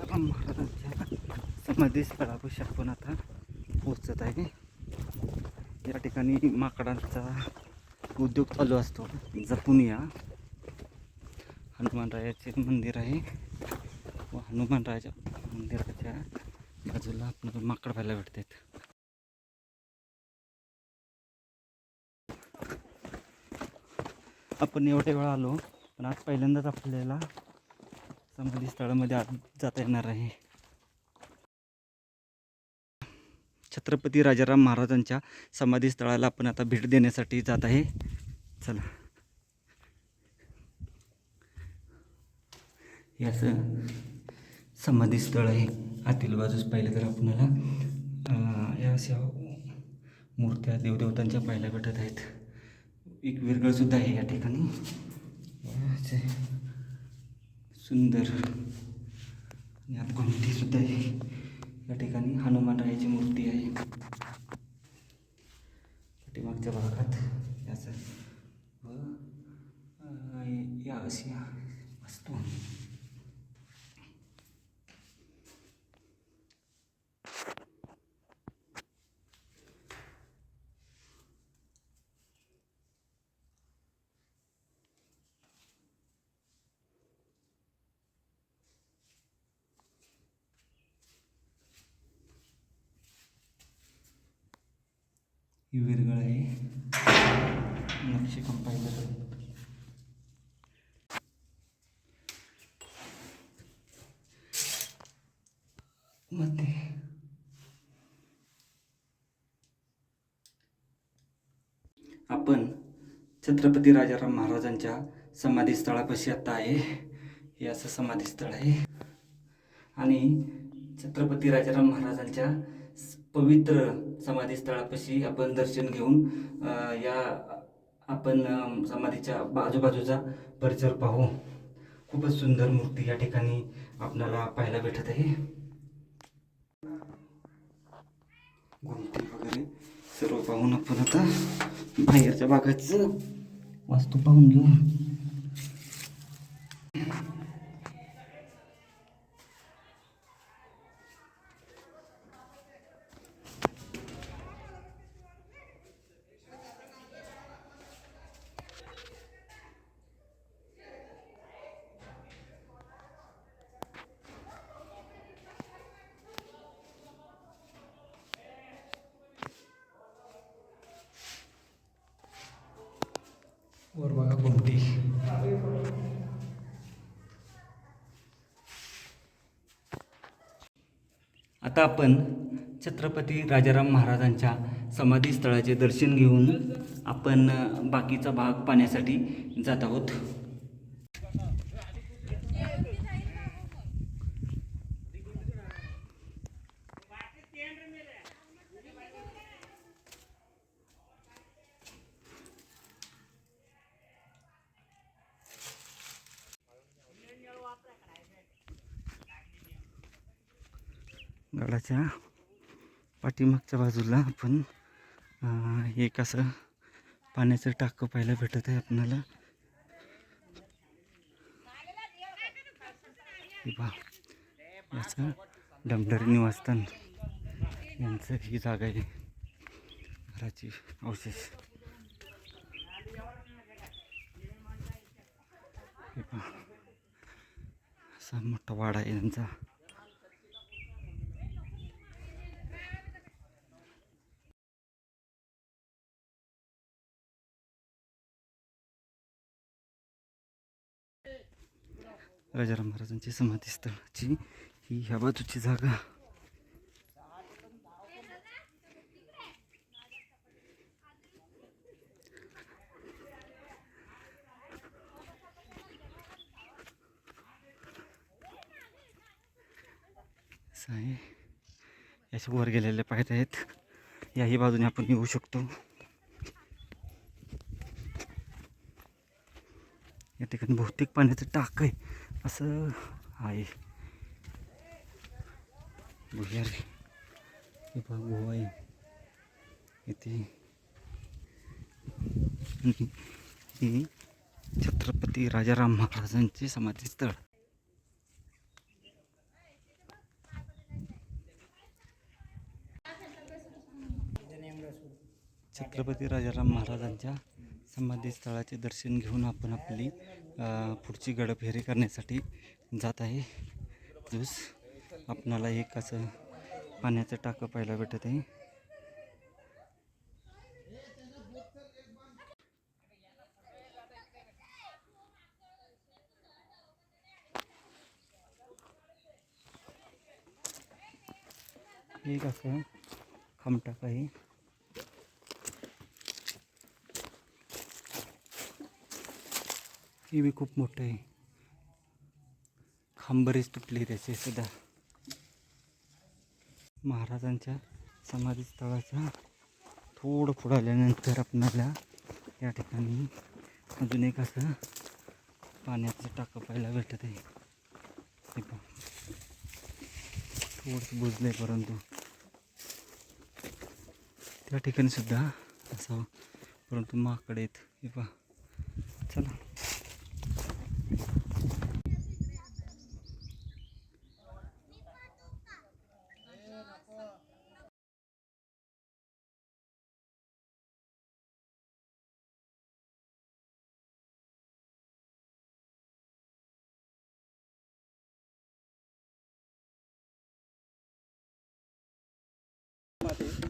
राजाराम महाराजांच्या समाधी स्थळापाशी आपण आता पोचत आहे. या ठिकाणी माकडांचा उद्योग चालू असतो. जपून या हनुमानरायाचे मंदिर आहे. व हनुमानरायाच्या मंदिराच्या बाजूला आपल्याला माकड पाहायला भेटतात. आपण एवढ्या वेळा आलो पण आज पहिल्यांदाच आपल्याला समाधी स्थळामध्ये आत जाता येणार आहे. छत्रपती राजाराम महाराजांच्या समाधी स्थळाला आपण आता भेट देण्यासाठी जात आहे. चला. हे असं समाधी स्थळ आहे. आतील बाजूस पाहिलं तर आपल्याला या अशा मूर्त्या देवदेवतांच्या पाहायला भेटत आहेत. एक विरगळसुद्धा आहे या ठिकाणी. असे सुंदर आणि आत सुद्धा आहे या ठिकाणी हनुमानरायाची मूर्ती आहे पाठीमागच्या भागात याचं व अं, या अशी वस्तू ही विरगळ आहे. नक्षी पाहिलं मध्ये आपण छत्रपती राजाराम महाराजांच्या समाधी स्थळापाशी आता आहे. हे असं समाधी स्थळ आहे. आणि छत्रपती राजाराम महाराजांच्या पवित्र समाधी स्थळापाशी आपण दर्शन घेऊन या आपण समाधीच्या आजूबाजूचा परिसर पाहू. खूपच सुंदर मूर्ती या ठिकाणी आपल्याला पाहायला भेटत आहे. घुमटी वगैरे सर्व पाहून आपण आता बाहेरच्या भागाचं वास्तू पाहून घेऊ. वर बघा घुमटी आता आपण छत्रपती राजाराम महाराजांच्या समाधी स्थळाचे दर्शन घेऊन आपण बाकीचा भाग पाहण्यासाठी जात आहोत. गडाच्या पाठीमागच्या बाजूला आपण एक असं पाण्याचं टाकं पाहायला भेटत आहे आपल्याला हे याचं निवासस्थान यांचं ही जागा आहे. घराची अवशेष. हे असा मोठा वाडा आहे यांचा. राजाराम महाराजांची समाधीस्थळाची ही ह्या बाजूची जागा. आहे याच्या वर गेलेले पाहत आहेत. याही बाजूने आपण येऊ शकतो. या ठिकाणी बहुतेक पाण्याचं टाक आहे. असं आहे. बघूया रे. हे बघ गोवा आहे. इथे. ही छत्रपती राजाराम महाराजांचे समाधीस्थळ. छत्रपती राजाराम महाराजांच्या समाधीस्थळाचे दर्शन घेऊन आपण आपली पुढची गडफेरी करण्यासाठी जात आहे. जूस आपणाला एक असं पाण्याचं टाकं पाहायला भेटत आहे. एक असं खामटाक आहे. हे बी खूप मोठं आहे. खांब बरेच तुटले त्याचे सुद्धा. महाराजांच्या समाधीस्थळाचा थोडं पुढं आल्यानंतर आपणाला या ठिकाणी अजून एक असं पाण्याचं टाकं पाहायला भेटत आहे. हे पहा. थोडंसं बुजलं आहे परंतु. त्या ठिकाणी सुद्धा असावं परंतु माकड आहेत. हे पहा. चला.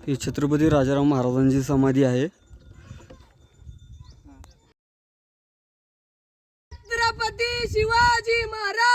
ही छत्रपती राजाराम महाराजांची समाधी आहे. छत्रपती शिवाजी महाराज!